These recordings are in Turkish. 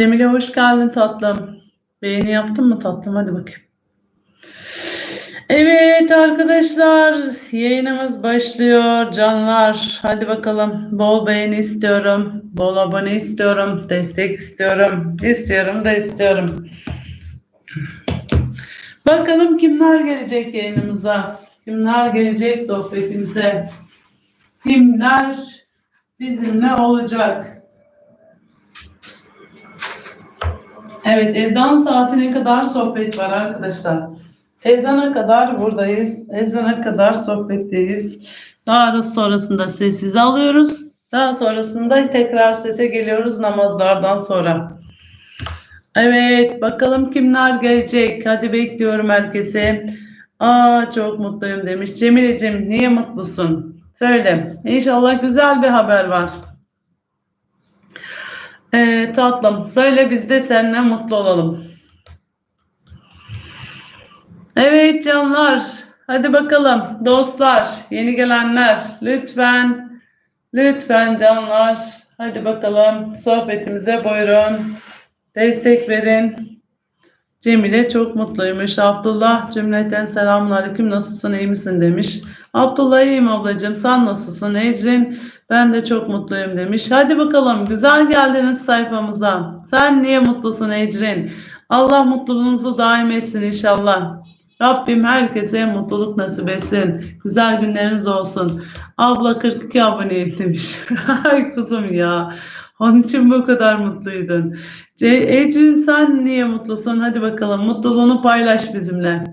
Cemile hoş geldin tatlım. Beğeni yaptın mı tatlım? Hadi bakayım. Evet arkadaşlar yayınımız başlıyor canlar. Hadi bakalım bol beğeni istiyorum. Bol abone istiyorum. Destek istiyorum. İstiyorum da istiyorum. Bakalım kimler gelecek yayınımıza? Kimler gelecek sohbetimize? Kimler bizimle olacak? Evet, ezan saatine kadar sohbet var arkadaşlar. Ezana kadar buradayız. Ezana kadar sohbetteyiz. Daha sonrasında sessize alıyoruz. Daha sonrasında tekrar sese geliyoruz namazlardan sonra. Evet, bakalım kimler gelecek? Hadi bekliyorum herkese. Aa çok mutluyum demiş. Cemile'cim niye mutlusun? Söyle. İnşallah güzel bir haber var. Ee, tatlım söyle biz de seninle mutlu olalım. Evet canlar hadi bakalım dostlar yeni gelenler lütfen lütfen canlar hadi bakalım sohbetimize buyurun destek verin. Cemile çok mutluymuş. Abdullah cümleten selamünaleyküm nasılsın iyi misin demiş. Abdullah iyiyim ablacığım sen nasılsın Ecrin ben de çok mutluyum demiş. Hadi bakalım güzel geldiniz sayfamıza. Sen niye mutlusun Ecrin? Allah mutluluğunuzu daim etsin inşallah. Rabbim herkese mutluluk nasip etsin. Güzel günleriniz olsun. Abla 42 aboneyim demiş. Ay kuzum ya. Onun için bu kadar mutluydun. Ecrin sen niye mutlusun? Hadi bakalım mutluluğunu paylaş bizimle.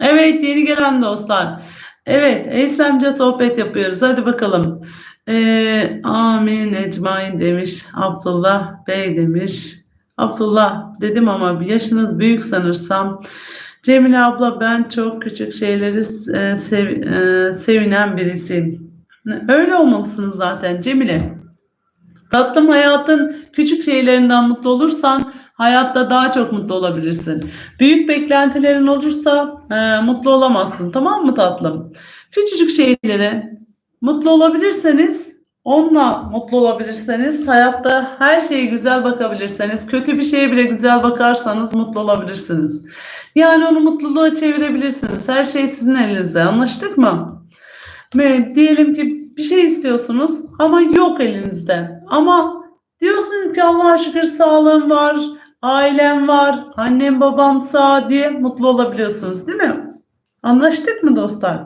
Evet yeni gelen dostlar. Evet Eslemce sohbet yapıyoruz. Hadi bakalım. Ee, amin ecmain demiş. Abdullah Bey demiş. Abdullah dedim ama yaşınız büyük sanırsam. Cemile abla ben çok küçük şeyleri e, sev- e, sevinen birisiyim. Öyle olmalısınız zaten Cemile. Tatlım hayatın küçük şeylerinden mutlu olursan hayatta daha çok mutlu olabilirsin. Büyük beklentilerin olursa e, mutlu olamazsın. Tamam mı tatlım? Küçücük şeylere mutlu olabilirseniz onunla mutlu olabilirseniz hayatta her şeye güzel bakabilirseniz kötü bir şeye bile güzel bakarsanız mutlu olabilirsiniz. Yani onu mutluluğa çevirebilirsiniz. Her şey sizin elinizde. Anlaştık mı? Ve diyelim ki bir şey istiyorsunuz ama yok elinizde. Ama diyorsunuz ki Allah'a şükür sağlığım var, ailem var, annem babam sağ diye mutlu olabiliyorsunuz değil mi? Anlaştık mı dostlar?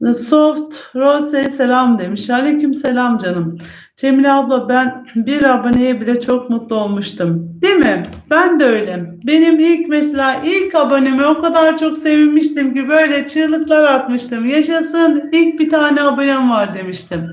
Soft Rose selam demiş. Aleyküm selam canım. Cemile abla ben bir aboneye bile çok mutlu olmuştum. Değil mi? Ben de öyle. Benim ilk mesela ilk aboneme o kadar çok sevinmiştim ki böyle çığlıklar atmıştım. Yaşasın ilk bir tane abonem var demiştim.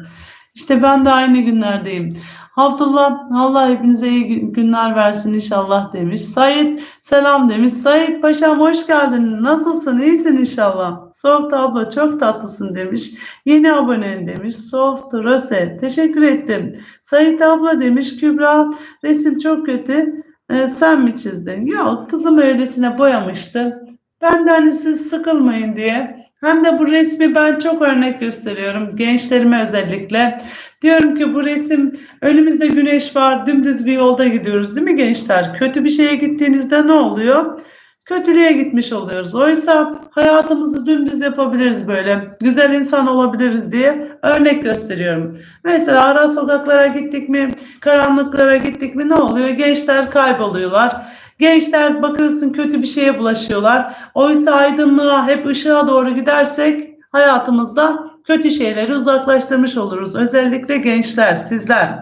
İşte ben de aynı günlerdeyim. Abdullah Allah hepinize iyi günler versin inşallah demiş. Sait selam demiş. Sait paşam hoş geldin. Nasılsın? İyisin inşallah. Soft abla çok tatlısın demiş. Yeni abonen demiş. Soft Rose. Teşekkür ettim. Sait abla demiş. Kübra resim çok kötü. Ee, sen mi çizdin? Yok kızım öylesine boyamıştı. Ben de hani siz sıkılmayın diye. Hem de bu resmi ben çok örnek gösteriyorum. Gençlerime özellikle. Diyorum ki bu resim önümüzde güneş var. Dümdüz bir yolda gidiyoruz değil mi gençler? Kötü bir şeye gittiğinizde ne oluyor? kötülüğe gitmiş oluyoruz. Oysa hayatımızı dümdüz yapabiliriz böyle. Güzel insan olabiliriz diye örnek gösteriyorum. Mesela ara sokaklara gittik mi, karanlıklara gittik mi ne oluyor? Gençler kayboluyorlar. Gençler bakıyorsun kötü bir şeye bulaşıyorlar. Oysa aydınlığa, hep ışığa doğru gidersek hayatımızda kötü şeyleri uzaklaştırmış oluruz. Özellikle gençler, sizler.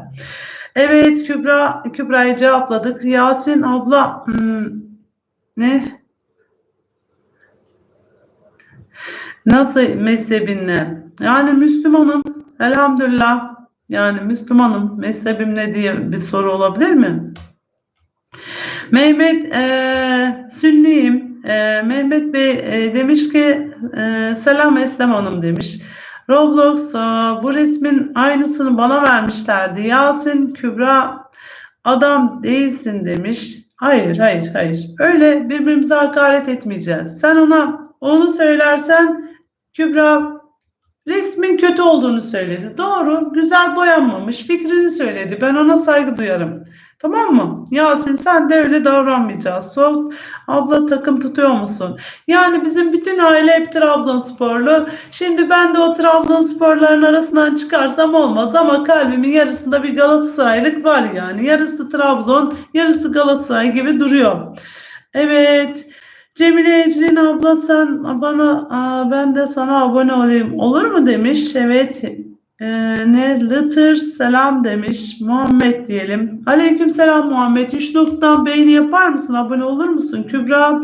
Evet Kübra, Kübra'yı cevapladık. Yasin abla hmm, ne? Nasıl mezhebinle? Yani Müslümanım. Elhamdülillah. Yani Müslümanım. Mezhebim ne diye bir soru olabilir mi? Mehmet e, Sünniyim. E, Mehmet Bey e, demiş ki e, selam Eslem Hanım demiş. Roblox e, bu resmin aynısını bana vermişlerdi. Yasin Kübra adam değilsin demiş. Hayır hayır hayır. Öyle birbirimize hakaret etmeyeceğiz. Sen ona onu söylersen Kübra resmin kötü olduğunu söyledi. Doğru, güzel boyanmamış, fikrini söyledi. Ben ona saygı duyarım. Tamam mı? Yasin sen de öyle davranmayacağız. Sol abla takım tutuyor musun? Yani bizim bütün aile hep Trabzonsporlu. Şimdi ben de o Trabzonsporların arasından çıkarsam olmaz ama kalbimin yarısında bir Galatasaraylık var yani. Yarısı Trabzon, yarısı Galatasaray gibi duruyor. Evet. Cemile Ecrin abla sen bana ben de sana abone olayım olur mu demiş. Evet ee, ne Lıtır selam demiş. Muhammed diyelim. Aleyküm selam Muhammed. Üç noktadan beğeni yapar mısın? Abone olur musun? Kübra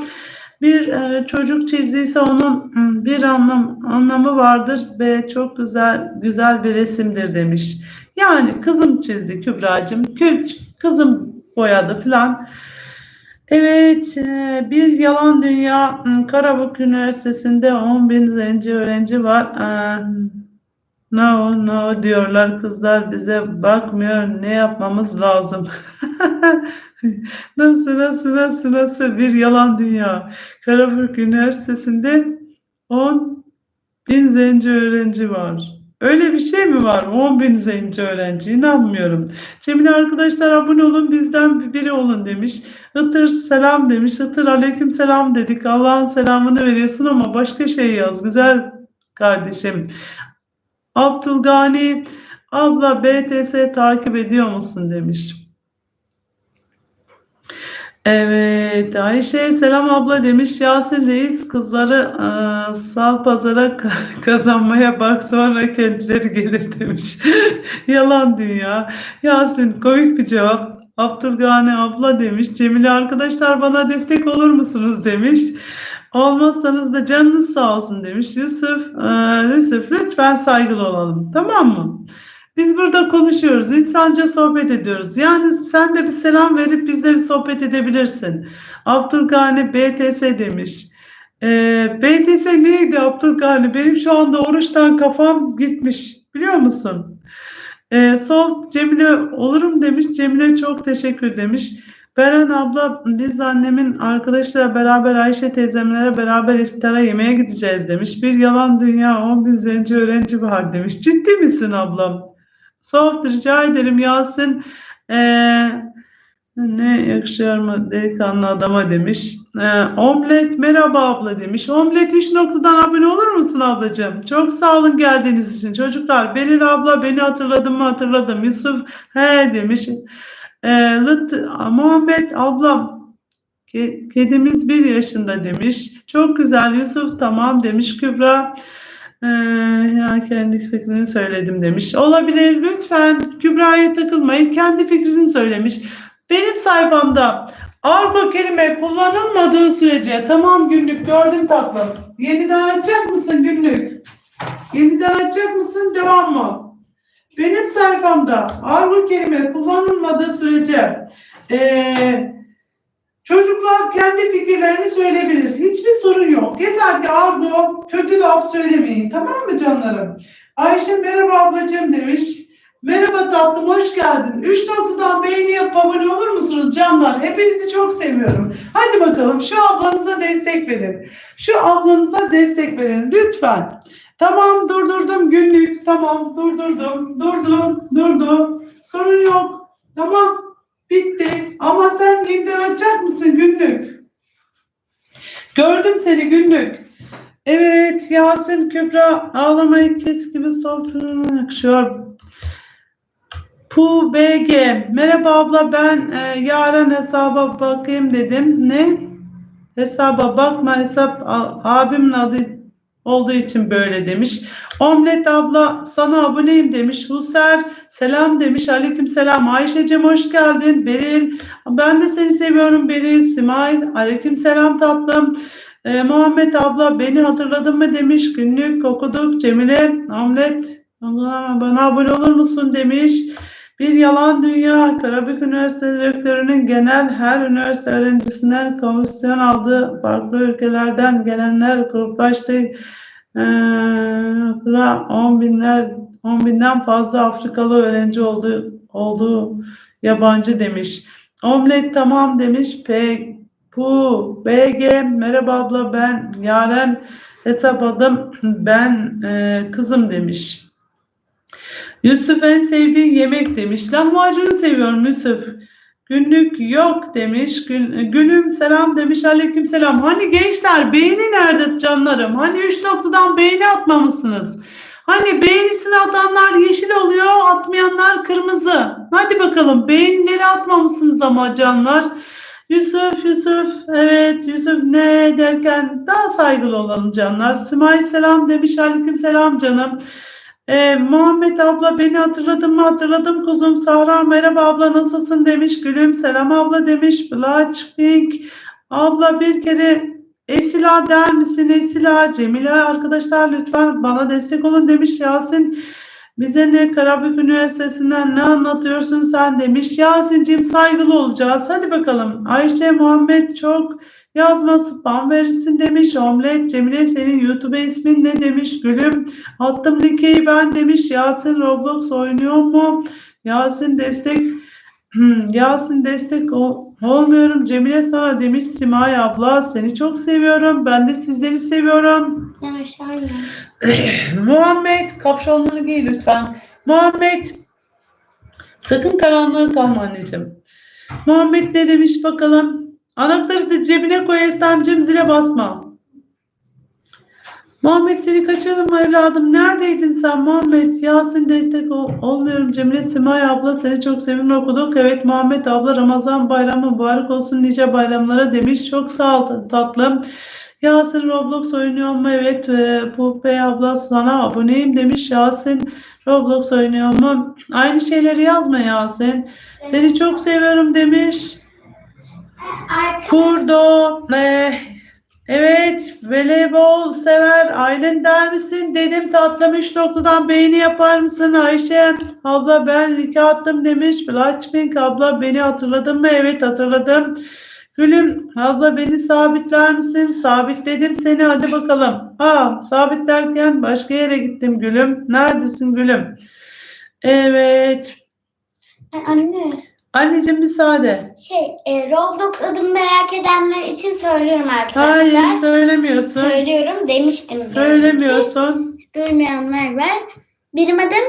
bir e, çocuk çizdiyse onun hmm, bir anlam anlamı vardır ve çok güzel güzel bir resimdir demiş. Yani kızım çizdi Kübra'cığım. Kü- Kızım boyadı falan. Evet, e, bir yalan dünya m, Karabük Üniversitesi'nde 10 bin zenci öğrenci var. No, no diyorlar kızlar bize bakmıyor. Ne yapmamız lazım? Nasıl, nasıl, nasıl, nasıl bir yalan dünya. Karabük Üniversitesi'nde 10 bin zenci öğrenci var. Öyle bir şey mi var? 10 bin zenci öğrenci. İnanmıyorum. Cemile arkadaşlar abone olun bizden biri olun demiş. Itır selam demiş. Itır aleyküm selam dedik. Allah'ın selamını veriyorsun ama başka şey yaz. Güzel kardeşim. Abdülgani abla BTS takip ediyor musun demiş. Evet Ayşe selam abla demiş. Yasin Reis kızları e, sal pazara ka- kazanmaya bak sonra kendileri gelir demiş. Yalan dünya. Yasin komik bir cevap. Abdülgani abla demiş. Cemile arkadaşlar bana destek olur musunuz demiş. Olmazsanız da canınız sağ olsun demiş. Yusuf, e, Yusuf lütfen saygılı olalım. Tamam mı? Biz burada konuşuyoruz. insanca sohbet ediyoruz. Yani sen de bir selam verip bizle bir sohbet edebilirsin. Abdülgani BTS demiş. E, BTS neydi Abdülgani? Benim şu anda oruçtan kafam gitmiş. Biliyor musun? E, soft Cemile olurum demiş. Cemile çok teşekkür demiş. Beren abla biz annemin arkadaşlarla beraber Ayşe teyzemlere beraber iftara yemeğe gideceğiz demiş. Bir yalan dünya 10 bin zenci öğrenci var demiş. Ciddi misin ablam? Soft rica ederim Yasin. Ee, ne yakışıyor mu delikanlı adama demiş. Ee, omlet merhaba abla demiş. Omlet 3 noktadan abone olur musun ablacığım? Çok sağ olun geldiğiniz için. Çocuklar Beril abla beni hatırladım mı hatırladım. Yusuf he demiş. Ee, Lıt, Muhammed ablam ke- kedimiz bir yaşında demiş. Çok güzel Yusuf tamam demiş. Kübra ee, ya kendi fikrini söyledim demiş. Olabilir lütfen Kübra'ya takılmayın. Kendi fikrini söylemiş. Benim sayfamda argo kelime kullanılmadığı sürece tamam günlük gördüm tatlım. Yeniden açacak mısın günlük? Yeniden açacak mısın? Devam mı? Benim sayfamda argo kelime kullanılmadığı sürece eee, çocuklar kendi fikirlerini söyleyebilir. Hiçbir sorun yok. Yeter ki argo kötü laf söylemeyin. Tamam mı canlarım? Ayşe merhaba ablacığım demiş. Merhaba tatlım hoş geldin. Üç noktadan beğeni yapıp olur musunuz canlar? Hepinizi çok seviyorum. Hadi bakalım şu ablanıza destek verin. Şu ablanıza destek verin lütfen. Tamam durdurdum günlük. Tamam durdurdum. Durdum. Durdum. Sorun yok. Tamam. Bitti. Ama sen yeniden açacak mısın günlük? Gördüm seni günlük. Evet Yasin Kübra ağlamayı kes gibi soğukluğuna yakışıyor. Pu BG. Merhaba abla ben e, yarın hesaba bakayım dedim. Ne? Hesaba bakma hesap abimin adı olduğu için böyle demiş. Omlet abla sana aboneyim demiş. Huser selam demiş. Aleyküm selam. Ayşe'cim hoş geldin. Beril ben de seni seviyorum Beril. Simay aleyküm selam tatlım. Ee, Muhammed abla beni hatırladın mı demiş. Günlük okuduk. Cemile Allah, bana abone olur musun demiş. Bir yalan dünya. Karabük Üniversitesi Rektörü'nün genel her üniversite öğrencisinden komisyon aldığı farklı ülkelerden gelenler gruplaştı. Ee, okula 10 binler 10 binden fazla Afrikalı öğrenci oldu, olduğu yabancı demiş. Omlet tamam demiş. P Pu BG merhaba abla ben Yaren hesap adım ben e, kızım demiş. Yusuf en sevdiğin yemek demiş. Lahmacunu seviyorum Yusuf. Günlük yok demiş. Gül, gülüm selam demiş. Aleyküm selam. Hani gençler beğeni nerede canlarım? Hani üç noktadan beğeni atmamışsınız. Hani beğenisini atanlar yeşil oluyor, atmayanlar kırmızı. Hadi bakalım beğenileri atmamışsınız ama canlar. Yusuf, Yusuf, evet Yusuf ne derken daha saygılı olalım canlar. Simay selam demiş, aleyküm selam canım. Ee, Muhammed abla beni hatırladın mı? Hatırladım kuzum. Sahra merhaba abla nasılsın demiş. Gülüm selam abla demiş. Blatch Pink abla bir kere Esila der misin? Esila Cemile arkadaşlar lütfen bana destek olun demiş Yasin. Bize ne Karabük Üniversitesi'nden ne anlatıyorsun sen demiş. Yasin'cim saygılı olacağız. Hadi bakalım. Ayşe Muhammed çok yazma spam verirsin demiş. Omlet Cemile senin YouTube ismin ne demiş. Gülüm attım linkeyi ben demiş. Yasin Roblox oynuyor mu? Yasin destek Hmm, Yasin destek ol- olmuyorum. Cemile sana demiş Simay abla seni çok seviyorum. Ben de sizleri seviyorum. Aşağıya. Muhammed kapşonları giy lütfen. Muhammed sakın karanlığa kalma anneciğim. Muhammed ne demiş bakalım. Anahtarı da cebine koy Eslemcim zile basma. Muhammed seni kaçırdım evladım? Neredeydin sen Muhammed? Yasin destek ol, olmuyorum Cemile Simay abla seni çok sevimli okuduk. Evet Muhammed abla Ramazan bayramı mübarek olsun nice bayramlara demiş. Çok sağ ol tatlım. Yasin Roblox oynuyor mu? Evet. E, Pupe abla sana aboneyim demiş. Yasin Roblox oynuyor mu? Aynı şeyleri yazma Yasin. Seni çok seviyorum demiş. Kurdo. E, evet. Voleybol sever. Aylin der misin? Dedim tatlım 3 noktadan beğeni yapar mısın Ayşe? Abla ben Rika attım demiş. Blackpink abla beni hatırladın mı? Evet hatırladım. Gülüm abla beni sabitler misin? Sabitledim seni hadi bakalım. Ha sabitlerken başka yere gittim gülüm. Neredesin gülüm? Evet. E, Anne, Anneciğim müsaade. şey, e, Roblox adımı merak edenler için söylüyorum arkadaşlar. Hayır söylemiyorsun. Söylüyorum demiştim. diyorum ki. Söylemiyorsun. Duymayanlar var. Benim adım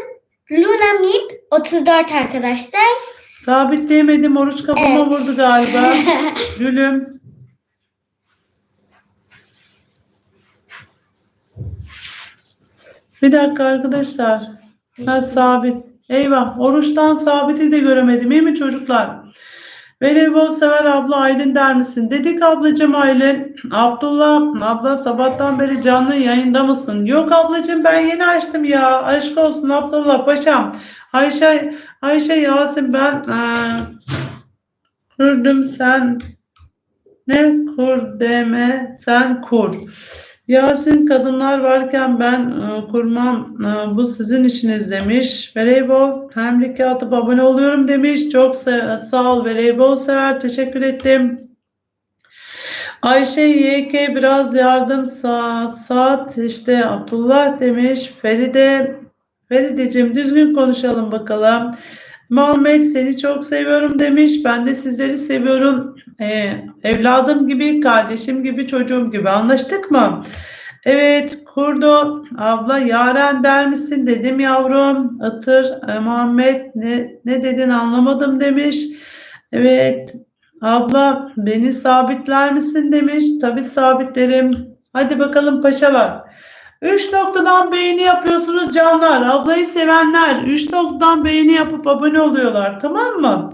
Luna Mip 34 arkadaşlar. Sabitleyemedim oruç kafama Evet. vurdu galiba. Gülüm. Bir dakika arkadaşlar. Ha, sabit. Eyvah. Oruçtan sabiti de göremedim. İyi mi çocuklar? Voleybol sever abla Aylin der misin? Dedik ablacığım Aylin. Abdullah abla sabahtan beri canlı yayında mısın? Yok ablacığım ben yeni açtım ya. Aşk olsun Abdullah paşam. Ayşe Ayşe Yasin ben eee kurdum sen ne kur deme sen kur. Yasin kadınlar varken ben e, kurmam e, bu sizin işiniz demiş. Voleybol hem like atıp abone oluyorum demiş. Çok sa- sağ ol voleybol sever teşekkür ettim. Ayşe YK biraz yardım saat, saat işte Abdullah demiş. Feride Ferideciğim düzgün konuşalım bakalım. Muhammed seni çok seviyorum demiş. Ben de sizleri seviyorum. Ee, evladım gibi, kardeşim gibi, çocuğum gibi. Anlaştık mı? Evet, Kurdo abla Yaren der misin dedim yavrum. Itır e, Muhammed ne, ne dedin anlamadım demiş. Evet, abla beni sabitler misin demiş. Tabii sabitlerim. Hadi bakalım paşalar. Üç noktadan beğeni yapıyorsunuz canlar. Ablayı sevenler üç noktadan beğeni yapıp abone oluyorlar. Tamam mı?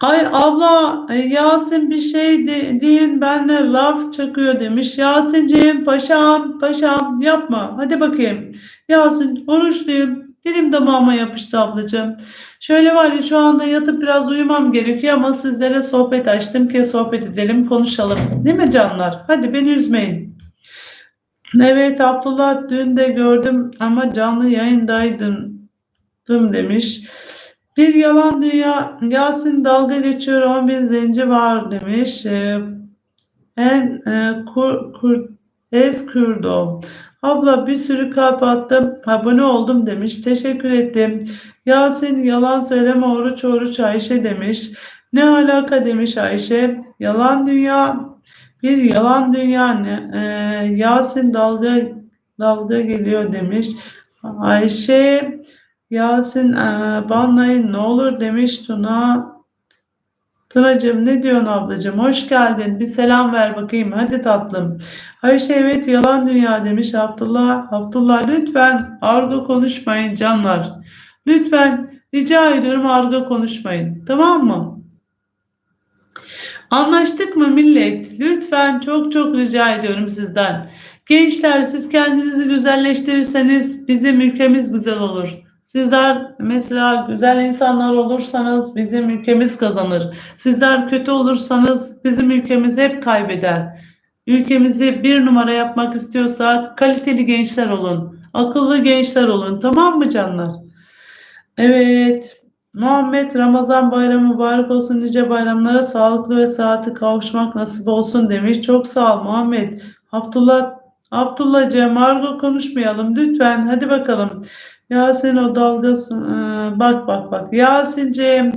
Ay abla e, Yasin bir şey de, deyin benle laf çakıyor demiş. Yasin'ciğim paşam paşam yapma. Hadi bakayım. Yasin oruçluyum. Dilim damağıma yapıştı ablacığım. Şöyle var ya şu anda yatıp biraz uyumam gerekiyor ama sizlere sohbet açtım ki sohbet edelim, konuşalım. Değil mi canlar? Hadi beni üzmeyin. Evet Abdullah dün de gördüm ama canlı yayındaydın demiş. Bir yalan dünya Yasin dalga geçiyor 10 bin zenci var demiş. Ee, en e, kur, kur, es kurdum. Abla bir sürü kalp attım. Abone oldum demiş. Teşekkür ettim. Yasin yalan söyleme oruç oruç Ayşe demiş. Ne alaka demiş Ayşe. Yalan dünya bir yalan dünya ne? Ee, Yasin dalga dalga geliyor demiş. Ayşe Yasin ee, banlayın ne olur demiş Tuna. Tunacığım ne diyorsun ablacığım? Hoş geldin. Bir selam ver bakayım. Hadi tatlım. Ayşe evet yalan dünya demiş Abdullah. Abdullah lütfen argo konuşmayın canlar. Lütfen rica ediyorum argo konuşmayın. Tamam mı? Anlaştık mı millet? Lütfen çok çok rica ediyorum sizden. Gençler siz kendinizi güzelleştirirseniz bizim ülkemiz güzel olur. Sizler mesela güzel insanlar olursanız bizim ülkemiz kazanır. Sizler kötü olursanız bizim ülkemiz hep kaybeder. Ülkemizi bir numara yapmak istiyorsak kaliteli gençler olun. Akıllı gençler olun. Tamam mı canlar? Evet. Muhammed Ramazan bayramı mübarek olsun. Nice bayramlara sağlıklı ve saati kavuşmak nasip olsun demiş. Çok sağ ol Muhammed. Abdullah Abdullah'cığım argo konuşmayalım lütfen. Hadi bakalım. Yasin o dalgası. Ee, bak bak bak. Yasin'ciğim.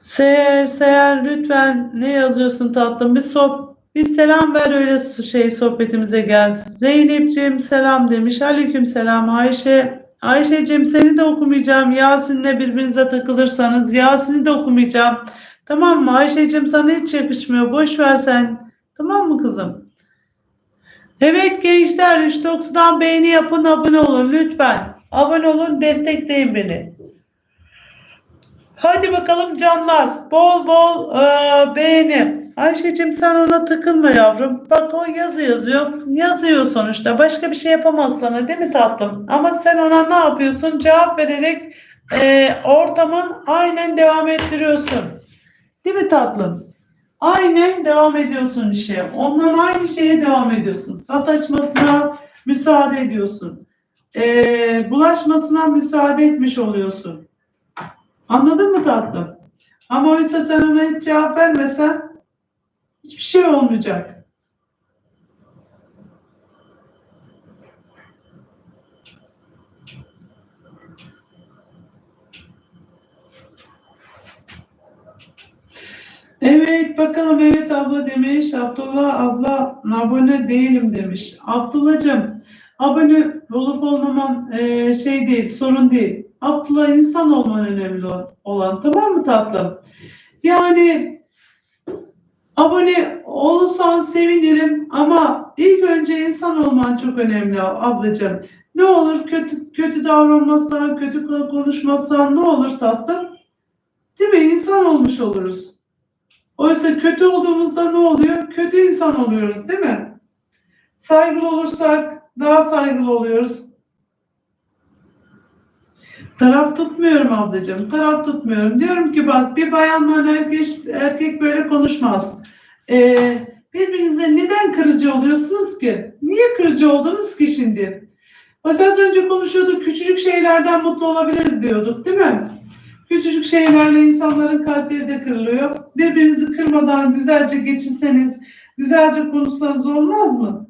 Seher, Seher lütfen ne yazıyorsun tatlım? Bir soh bir selam ver öyle şey sohbetimize gel. Zeynep'ciğim selam demiş. Aleyküm selam Ayşe. Ayşe'cim seni de okumayacağım. Yasin'le birbirinize takılırsanız Yasin'i de okumayacağım. Tamam mı? Ayşe'cim sana hiç yakışmıyor. Boş ver sen. Tamam mı kızım? Evet gençler 3 noktadan beğeni yapın abone olun lütfen. Abone olun destekleyin beni. Hadi bakalım canlar. Bol bol eee, beğeni. Ayşe'cim sen ona takılma yavrum. Bak o yazı yazıyor. Yazıyor sonuçta. Başka bir şey yapamaz sana değil mi tatlım? Ama sen ona ne yapıyorsun? Cevap vererek eee, ortamın aynen devam ettiriyorsun. Değil mi tatlım? Aynen devam ediyorsun işe. Ondan aynı şeye devam ediyorsun. Sataşmasına müsaade ediyorsun. Eee, bulaşmasına müsaade etmiş oluyorsun. Anladın mı tatlım? Ama oysa sen ona hiç cevap vermesen hiçbir şey olmayacak. Evet bakalım evet abla demiş. Abdullah abla abone değilim demiş. Abdullah'cığım abone olup olmaman eee, şey değil sorun değil. Abdullah insan olman önemli olan tamam mı tatlım? Yani abone olursan sevinirim ama ilk önce insan olman çok önemli ab- ablacığım. Ne olur kötü kötü davranmazsan, kötü konuşmazsan ne olur tatlım? Değil mi? İnsan olmuş oluruz. Oysa kötü olduğumuzda ne oluyor? Kötü insan oluyoruz değil mi? Saygılı olursak daha saygılı oluyoruz. Taraf tutmuyorum ablacığım. Taraf tutmuyorum. Diyorum ki bak bir bayanla erkek, erkek böyle konuşmaz. Ee, birbirinize neden kırıcı oluyorsunuz ki? Niye kırıcı oldunuz ki şimdi? Bak az önce konuşuyorduk. Küçücük şeylerden mutlu olabiliriz diyorduk değil mi? Küçücük şeylerle insanların kalpleri de kırılıyor. Birbirinizi kırmadan güzelce geçinseniz, güzelce konuşsanız olmaz mı?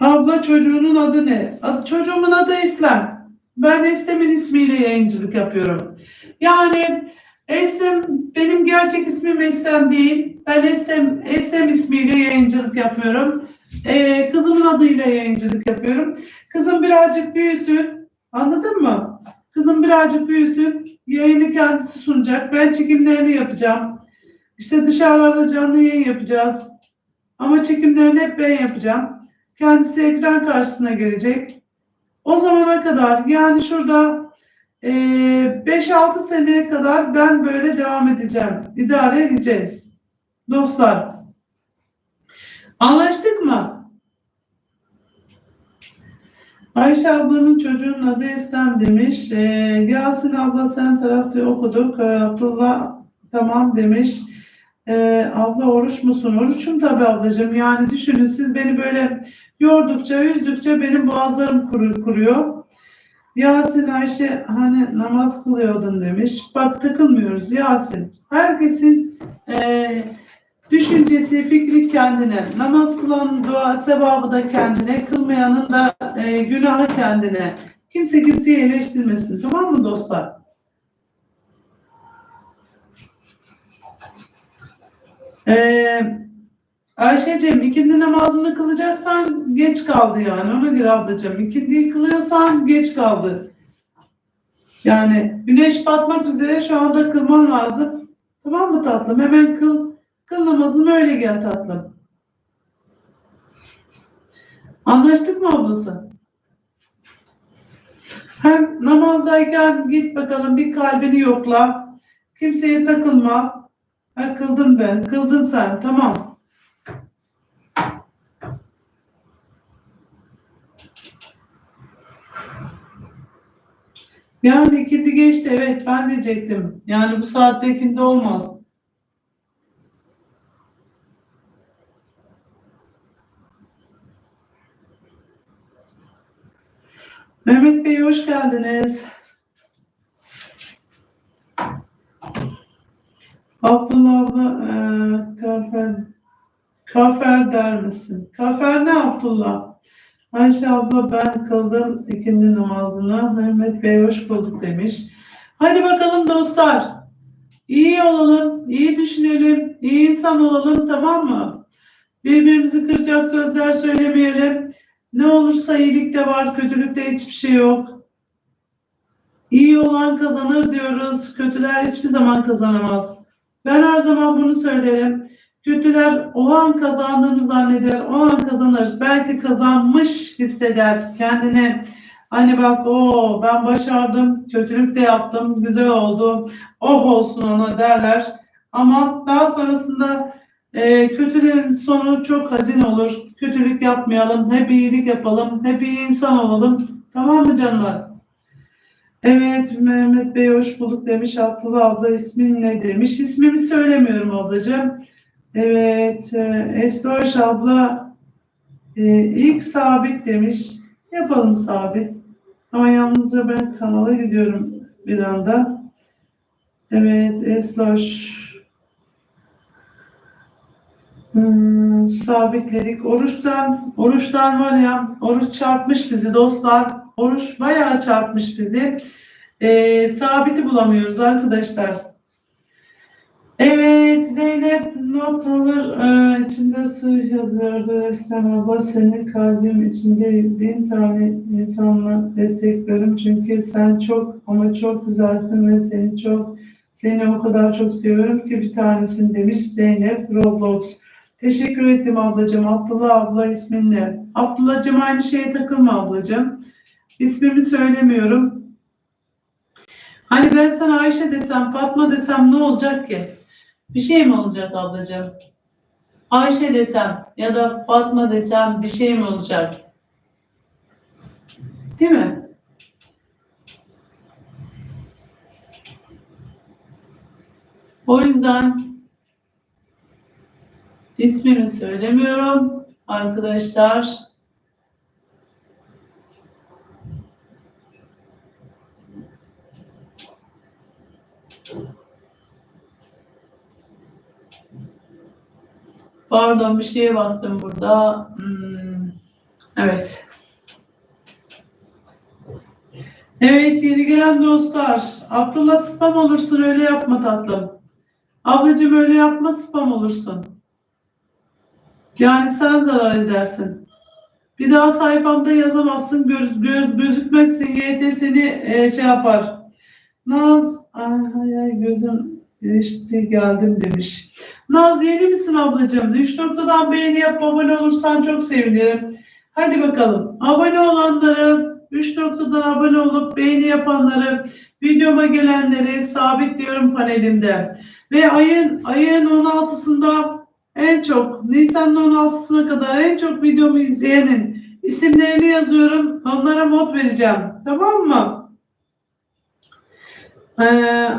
Abla çocuğunun adı ne? Ad- çocuğumun adı Eslem. Ben Eslem'in ismiyle yayıncılık yapıyorum. Yani Eslem, benim gerçek ismim Eslem değil. Ben Eslem, Eslem ismiyle yayıncılık yapıyorum. Ee, kızımın adıyla yayıncılık yapıyorum. Kızım birazcık büyüsün. Anladın mı? Kızım birazcık büyüsün. Yayını kendisi sunacak. Ben çekimlerini yapacağım. İşte dışarılarda canlı yayın yapacağız. Ama çekimlerini hep ben yapacağım. Kendisi ekran karşısına gelecek. O zamana kadar yani şurada eee 5-6 seneye kadar ben böyle devam edeceğim. İdare edeceğiz. Dostlar. Anlaştık mı? Ayşe ablanın çocuğunun adı Eslem demiş. Ee, Yasin abla sen tarafta okuduk. Ee, Abdullah tamam demiş. Ee, abla oruç musun? Oruçum tabii ablacığım. Yani düşünün siz beni böyle yordukça, üzdükçe benim boğazlarım kuru, kuruyor. Yasin Ayşe hani namaz kılıyordun demiş. Bak takılmıyoruz Yasin. Herkesin eee, düşüncesi, fikri kendine. Namaz kılan dua sevabı da kendine, kılmayanın da eee, günahı kendine. Kimse kimseyi eleştirmesin. Tamam mı dostlar? Eee Ayşe'cim ikindi namazını kılacaksan geç kaldı yani. Ona göre ablacığım. İkindiyi kılıyorsan geç kaldı. Yani güneş batmak üzere şu anda kılman lazım. Tamam mı tatlım? Hemen kıl. Kıl namazını öyle gel tatlım. Anlaştık mı ablası? Hem namazdayken git bakalım bir kalbini yokla. Kimseye takılma. Ha, kıldım ben. Kıldın sen. Tamam. Yani ikindi geçti evet ben diyecektim. Yani bu saatte ikindi olmaz. Mehmet Bey hoş geldiniz. Abdullah abla e, kafer, kafer der misin? Kafer ne Abdullah? Ayşe abla ben kıldım ikindi namazını. Mehmet Bey hoş bulduk demiş. Hadi bakalım dostlar. İyi olalım, iyi düşünelim, iyi insan olalım tamam mı? Birbirimizi kıracak sözler söylemeyelim. Ne olursa iyilikte var, kötülükte hiçbir şey yok. İyi olan kazanır diyoruz. Kötüler hiçbir zaman kazanamaz. Ben her zaman bunu söylerim. Kötüler o an kazandığını zanneder, o an kazanır. Belki kazanmış hisseder kendine. Hani bak o ben başardım, kötülük de yaptım, güzel oldu, oh olsun ona derler. Ama daha sonrasında e, kötülerin sonu çok hazin olur. Kötülük yapmayalım, hep iyilik yapalım, hep iyi insan olalım. Tamam mı canlar? Evet Mehmet Bey hoş bulduk demiş. Abdullah abla ismin ne demiş. İsmimi söylemiyorum ablacığım. Evet, e, Esroş abla e, ilk sabit demiş. Yapalım sabit. Ama yalnızca ben kanala gidiyorum bir anda. Evet, Esroş. Hmm, sabitledik. Oruçtan, oruçtan var ya, oruç çarpmış bizi dostlar. Oruç bayağı çarpmış bizi. E, sabiti bulamıyoruz arkadaşlar. Evet Zeynep not alır e, içinde su yazıyordu Eslem abla senin kalbim içinde bin tane insanla destekliyorum çünkü sen çok ama çok güzelsin ve seni çok seni o kadar çok seviyorum ki bir tanesin demiş Zeynep Roblox. Teşekkür ettim ablacığım. Abdullah abla ismin ne? Abdullah'cığım aynı şeye takılma ablacığım. İsmimi söylemiyorum. Hani ben sana Ayşe desem, Fatma desem ne olacak ki? Bir şey mi olacak ablacığım? Ayşe desem ya da Fatma desem bir şey mi olacak? Değil mi? O yüzden ismimi söylemiyorum arkadaşlar. Pardon bir şeye baktım burada. Hmm, evet. Evet yeni gelen dostlar. Abdullah spam olursun öyle yapma tatlım. Ablacığım öyle yapma spam olursun. Yani sen zarar edersin. Bir daha sayfamda yazamazsın, göz, göz, gözükmezsin. YT seni e, şey yapar. Naz, ay, ay gözüm işte geldim demiş. Naz yeni misin ablacığım? Üç noktadan beğeni yap, abone olursan çok sevinirim. Hadi bakalım. Abone olanları, üç noktadan abone olup beğeni yapanları, videoma gelenleri sabitliyorum panelimde. Ve ayın ayın 16'sında en çok Nisan'ın 16'sına kadar en çok videomu izleyenin isimlerini yazıyorum. Onlara mod vereceğim. Tamam mı? Ee,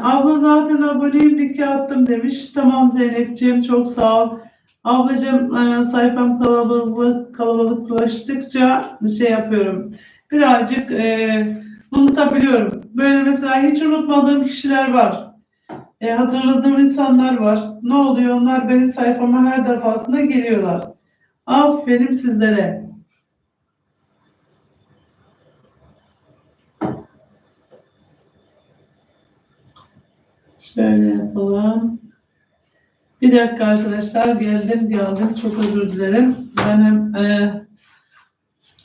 abla zaten aboneyim iki attım demiş. Tamam Zeynep'ciğim çok sağ ol. Ablacığım e, sayfam kalabalık, kalabalıklaştıkça şey yapıyorum. Birazcık e, unutabiliyorum. Böyle mesela hiç unutmadığım kişiler var. E, hatırladığım insanlar var. Ne oluyor? Onlar benim sayfama her defasında geliyorlar. Aferin sizlere. Şöyle yapalım. Bir dakika arkadaşlar geldim geldim çok özür dilerim. Ben hem e,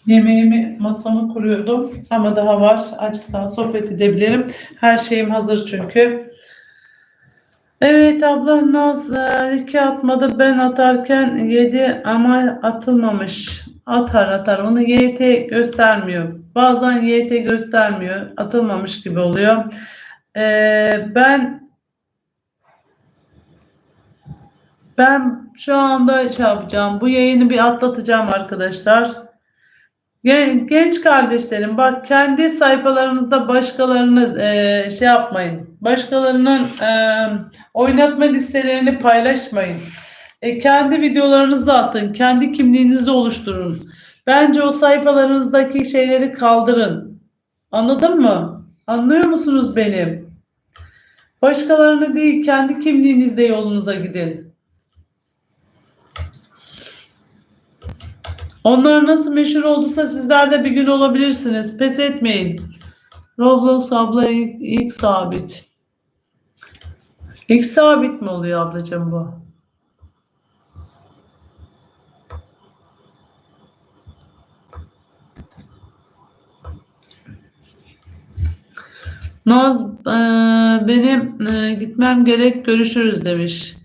yemeğimi masamı kuruyordum ama daha var. Daha sohbet edebilirim. Her şeyim hazır çünkü. Evet abla Naz iki atmadı ben atarken yedi ama atılmamış. Atar atar onu YT göstermiyor. Bazen YT göstermiyor. Atılmamış gibi oluyor. E, ben ben şu anda şey yapacağım. Bu yayını bir atlatacağım arkadaşlar. Gen- Genç kardeşlerim bak kendi sayfalarınızda başkalarını e, şey yapmayın. Başkalarının e, oynatma listelerini paylaşmayın. E, kendi videolarınızı atın. Kendi kimliğinizi oluşturun. Bence o sayfalarınızdaki şeyleri kaldırın. Anladın mı? Anlıyor musunuz benim? Başkalarını değil kendi kimliğinizle yolunuza gidin. Onlar nasıl meşhur olduysa sizler de bir gün olabilirsiniz. Pes etmeyin. Roblox abla ilk, ilk sabit. İlk sabit mi oluyor ablacığım bu? Naz eee, benim eee, gitmem gerek görüşürüz demiş.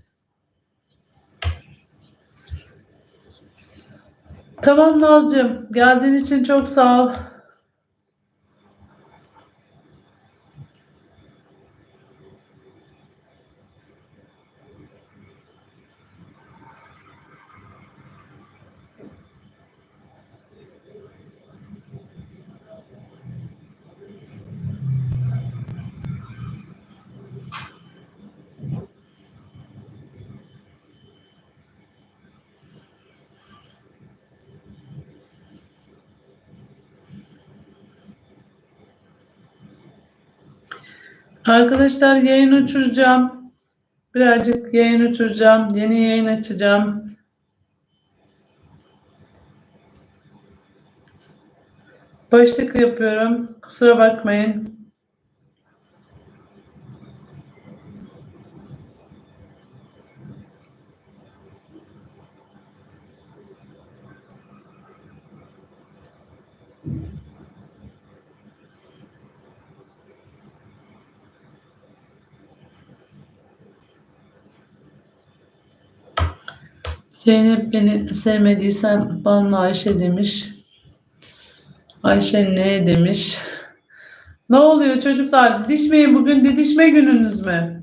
Tamam Nazcığım, geldiğin için çok sağ ol. Arkadaşlar yayın uçuracağım. Birazcık yayın uçuracağım. Yeni yayın açacağım. Başlık yapıyorum. Kusura bakmayın. Zeynep beni sevmediysen bana Ayşe demiş. Ayşe ne demiş? Ne oluyor çocuklar? Didişmeyin bugün didişme gününüz mü?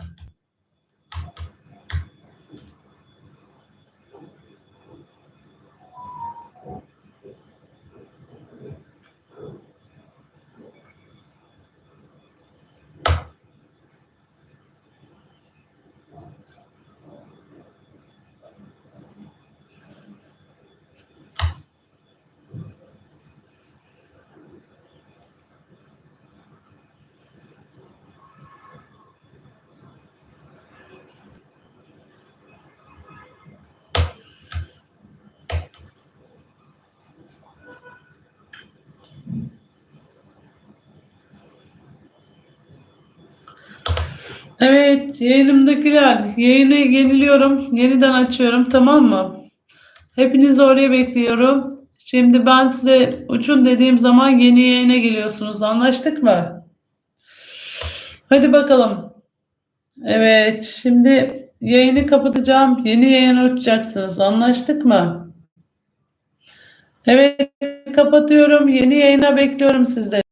Evet, yayınımdakiler. Yayını yeniliyorum. Yeniden açıyorum, tamam mı? Hepinizi oraya bekliyorum. Şimdi ben size uçun dediğim zaman yeni yayına geliyorsunuz. Anlaştık mı? Hadi bakalım. Evet, şimdi yayını kapatacağım. Yeni yayına uçacaksınız. Anlaştık mı? Evet, kapatıyorum. Yeni yayına bekliyorum sizleri.